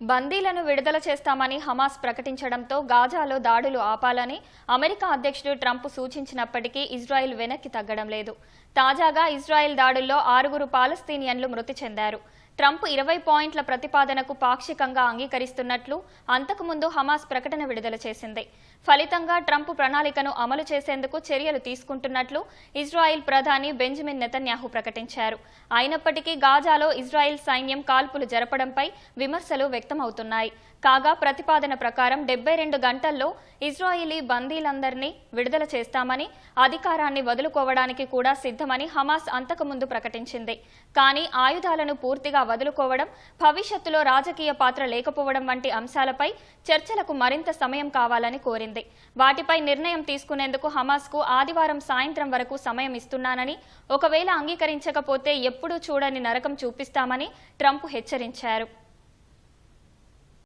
బందీలను విడుదల చేస్తామని హమాస్ ప్రకటించడంతో గాజాలో దాడులు ఆపాలని అమెరికా అధ్యక్షుడు ట్రంప్ సూచించినప్పటికీ ఇజ్రాయెల్ వెనక్కి తగ్గడం లేదు. తాజాగా ఇజ్రాయెల్ దాడుల్లో ఆరుగురు పాలస్తీనియన్లు మృతి చెందారు. ట్రంప్ ఇరవై పాయింట్ల ప్రతిపాదనకు పాక్షికంగా అంగీకరిస్తున్నట్లు అంతకుముందు హమాస్ ప్రకటన విడుదల చేసింది. ఫలితంగా ట్రంప్ ప్రణాళికను అమలు చేసేందుకు చర్యలు తీసుకుంటున్నట్లు ఇజ్రాయెల్ ప్రధాని బెంజమిన్ నెతన్యాహు ప్రకటించారు. అయినప్పటికీ గాజాలో ఇజ్రాయిల్ సైన్యం కాల్పులు జరపడంపై విమర్శలు వ్యక్తమవుతున్నాయి. కాగా ప్రతిపాదన ప్రకారం డెబ్బై రెండు గంటల్లో ఇజ్రాయిలీ బందీలందరినీ విడుదల చేస్తామని అధికారాన్ని వదులుకోవడానికి కూడా సిద్ధమని హమాస్ అంతకుముందు ప్రకటించింది. కానీ ఆయుధాలను పూర్తిగా వదులుకోవడం భవిష్యత్తులో రాజకీయ పాత్ర లేకపోవడం వంటి అంశాలపై చర్చలకు మరింత సమయం కావాలని కోరింది. వాటిపై నిర్ణయం తీసుకునేందుకు హమాస్కు ఆదివారం సాయంత్రం వరకు సమయం ఇస్తున్నానని ఒకవేళ అంగీకరించకపోతే ఎప్పుడూ చూడని నరకం చూపిస్తామని ట్రంప్ హెచ్చరించారు.